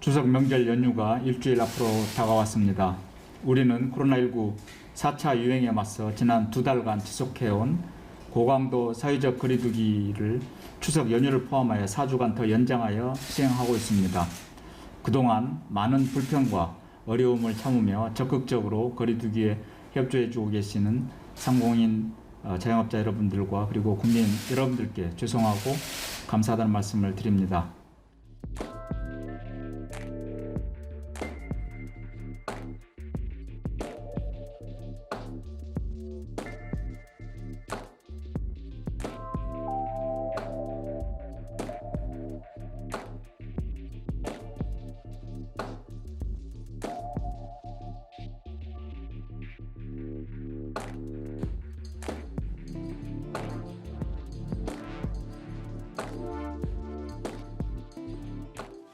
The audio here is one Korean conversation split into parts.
추석 명절 연휴가 일주일 앞으로 다가왔습니다. 우리는 코로나19 4차 유행에 맞서 지난 두 달간 지속해온 고강도 사회적 거리두기를 추석 연휴를 포함하여 4주간 더 연장하여 시행하고 있습니다. 그동안 많은 불편과 어려움을 참으며 적극적으로 거리두기에 협조해주고 계시는 상공인 어, 자영업자 여러분들과 그리고 국민 여러분들께 죄송하고 감사하다는 말씀을 드립니다.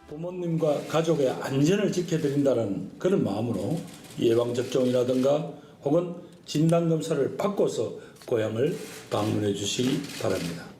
부모님과 가족의 안전을 지켜드린다는 그런 마음으로 예방접종이라든가 혹은 진단검사를 받고서 고향을 방문해 주시기 바랍니다.